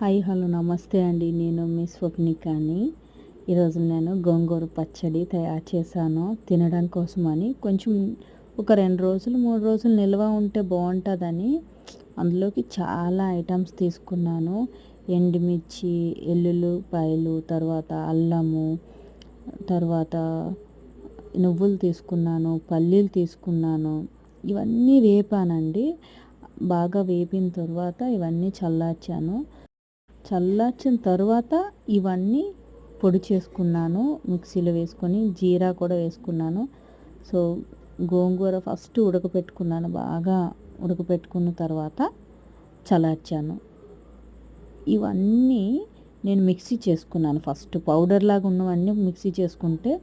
Hi hello నమస్తే అండి. నేను మీ స్వప్నికాని. ఈరోజు నేను గోంగూర పచ్చడి తయారు చేశాను. తినడం కోసమని. కొంచెం ఒక రెండు రోజులు మూడు రోజులు నిల్వ ఉంటే బాగుంటుందని అందులోకి చాలా ఐటమ్స్ తీసుకున్నాను. ఎండుమిర్చి ఎల్లుల్లిపాయలు తర్వాత అల్లము తర్వాత నువ్వులు తీసుకున్నాను పల్లీలు తీసుకున్నాను. ఇవన్నీ వేపానండి. బాగా వేపిన తర్వాత ఇవన్నీ చల్లార్చాను. చల్లార్చిన తర్వాత ఇవన్నీ పొడి చేసుకున్నాను. మిక్సీలో వేసుకొని జీరా కూడా వేసుకున్నాను. సో గోంగూర ఫస్ట్ ఉడకపెట్టుకున్నాను. బాగా ఉడకపెట్టుకున్న తర్వాత చల్లార్చాను. ఇవన్నీ నేను మిక్సీ చేసుకున్నాను. ఫస్ట్ పౌడర్ లాగా ఉన్నవన్నీ మిక్సీ చేసుకుంటే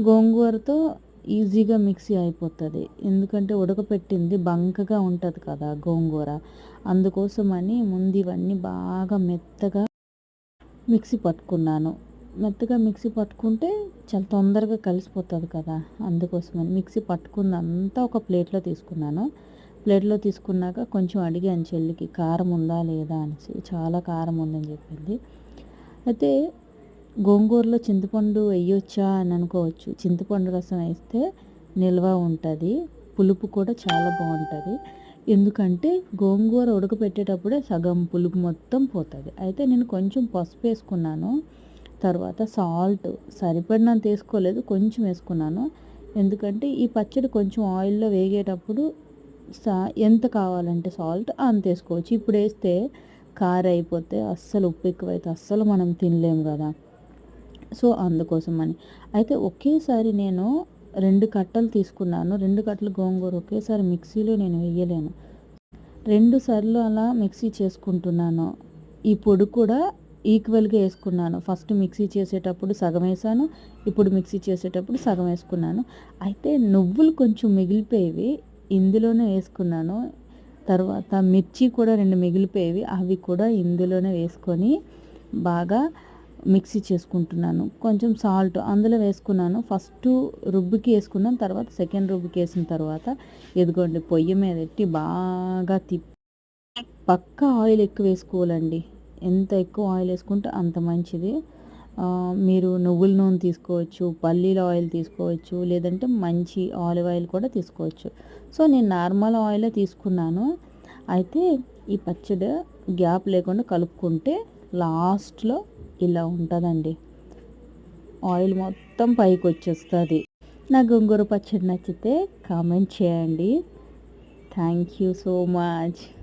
గోంగూరతో ఈజీగా మిక్సీ అయిపోతుంది. ఎందుకంటే ఉడకపెట్టింది బంకగా ఉంటుంది కదా గోంగూర. అందుకోసమని ముందు ఇవన్నీ బాగా మెత్తగా మిక్సీ పట్టుకున్నాను. మెత్తగా మిక్సీ పట్టుకుంటే చాలా తొందరగా కలిసిపోతుంది కదా. అందుకోసమని మిక్సీ పట్టుకుందంతా ఒక ప్లేట్లో తీసుకున్నాను. ప్లేట్లో తీసుకున్నాక కొంచెం అడిగాను చెల్లికి కారం ఉందా లేదా? అనేసి చాలా కారం ఉందని చెప్పింది. అయితే గోంగూరలో చింతపండు వేయొచ్చా అని అనుకోవచ్చు. చింతపండు రసం వేస్తే నిల్వ ఉంటుంది. పులుపు కూడా చాలా బాగుంటుంది. ఎందుకంటే గోంగూర ఉడకపెట్టేటప్పుడే సగం పులుపు మొత్తం పోతుంది. అయితే నేను కొంచెం పసుపు వేసుకున్నాను. తర్వాత సాల్ట్ సరిపడినంత వేసుకోలేదు కొంచెం వేసుకున్నాను. ఎందుకంటే ఈ పచ్చడి కొంచెం ఆయిల్లో వేగేటప్పుడు సా ఎంత కావాలంటే సాల్ట్ అంత వేసుకోవచ్చు. ఇప్పుడు వేస్తే కారైపోతే అయిపోతే అస్సలు ఉప్పు ఎక్కువైతే అస్సలు మనం తినలేము కదా. సో అందుకోసం అని అయితే ఒకేసారి నేను రెండు కట్టలు తీసుకున్నాను. రెండు కట్టలు గోంగూర ఒకేసారి మిక్సీలో నేను వేయలేను. రెండు సార్లు అలా మిక్సీ చేసుకుంటున్నాను. ఈ పొడి కూడా ఈక్వల్గా వేసుకున్నాను. ఫస్ట్ మిక్సీ చేసేటప్పుడు సగం వేసాను. ఇప్పుడు మిక్సీ చేసేటప్పుడు సగం వేసుకున్నాను. అయితే నువ్వులు కొంచెం మిగిలిపోయేవి ఇందులోనే వేసుకున్నాను. తర్వాత మిర్చి కూడా రెండు మిగిలిపోయేవి. అవి కూడా ఇందులోనే వేసుకొని బాగా మిక్సీ చేసుకుంటున్నాను. కొంచెం సాల్ట్ అందులో వేసుకున్నాను. ఫస్ట్ రుబ్బుకి వేసుకున్నాను తర్వాత సెకండ్ రుబ్బుకి వేసిన తర్వాత ఎదుగోండి పొయ్యి మీద పెట్టి బాగా తిప్పి పక్క ఆయిల్ ఎక్కువ వేసుకోవాలండి. ఎంత ఎక్కువ ఆయిల్ వేసుకుంటే అంత మంచిది. మీరు నువ్వుల నూనె తీసుకోవచ్చు పల్లీల ఆయిల్ తీసుకోవచ్చు లేదంటే మంచి ఆలివ్ ఆయిల్ కూడా తీసుకోవచ్చు. సో నేను నార్మల్ ఆయిల్ తీసుకున్నాను. అయితే ఈ పచ్చడి గ్యాప్ లేకుండా కలుపుకుంటే లాస్ట్లో ఇలా ఉంటుందండి. ఆయిల్ మొత్తం పైకి వచ్చేస్తుంది నా గోంగూర పచ్చడి నచ్చితే కామెంట్ చేయండి. Thank you so much.